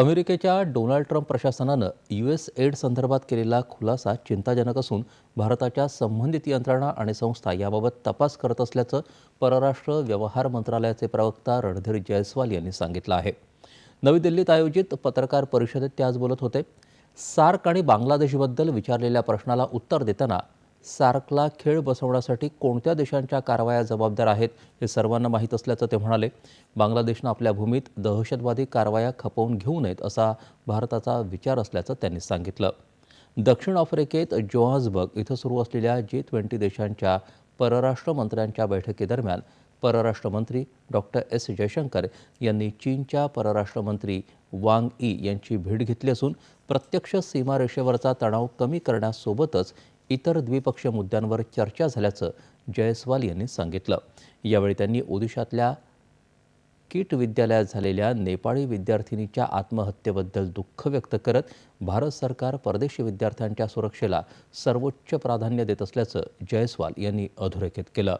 अमेरिकेच्या Donald Trump प्रशासनानं U S aid संदर्भात केलेला खुलासा चिंताजनक असून भारताच्या संबंधित यंत्रणा आणि संस्था याबाबत तपास करत असल्याचं परराष्ट्र व्यवहार मंत्रालयाचे प्रवक्ता रणधीर जयस्वाल यांनी सांगितलं आहे. नवी दिल्लीत आयोजित पत्रकार परिषदेत ते आज बोलत होते. सार्क आणि बांगलादेशबद्दल विचारलेल्या प्रश्नाला उत्तर देताना सार्कला खेळ बसवण्यासाठी कोणत्या देशांच्या कारवाया जबाबदार आहेत हे सर्वांना माहीत असल्याचं ते म्हणाले. बांगलादेशनं आपल्या भूमीत दहशतवादी कारवाया खपवून घेऊ नयेत असा भारताचा विचार असल्याचं त्यांनी सांगितलं. दक्षिण आफ्रिकेत जोहान्सबर्ग इथं सुरू असलेल्या जी ट्वेंटी देशांच्या परराष्ट्र मंत्र्यांच्या बैठकीदरम्यान परराष्ट्रमंत्री डॉक्टर एस. जयशंकर यांनी चीनच्या परराष्ट्रमंत्री वांग ई यांची भेट घेतली असून प्रत्यक्ष सीमारेषेवरचा तणाव कमी करण्यासोबतच इतर द्विपक्षीय मुद्द्यांवर चर्चा झाल्याचं जयस्वाल यांनी सांगितलं. यावेळी त्यांनी ओदिशातल्या कीट विद्यालयात झालेल्या नेपाळी विद्यार्थिनीच्या आत्महत्येबद्दल दुःख व्यक्त करत भारत सरकार परदेशी विद्यार्थ्यांच्या सुरक्षेला सर्वोच्च प्राधान्य देत असल्याचं जयस्वाल यांनी अधोरेखित केलं.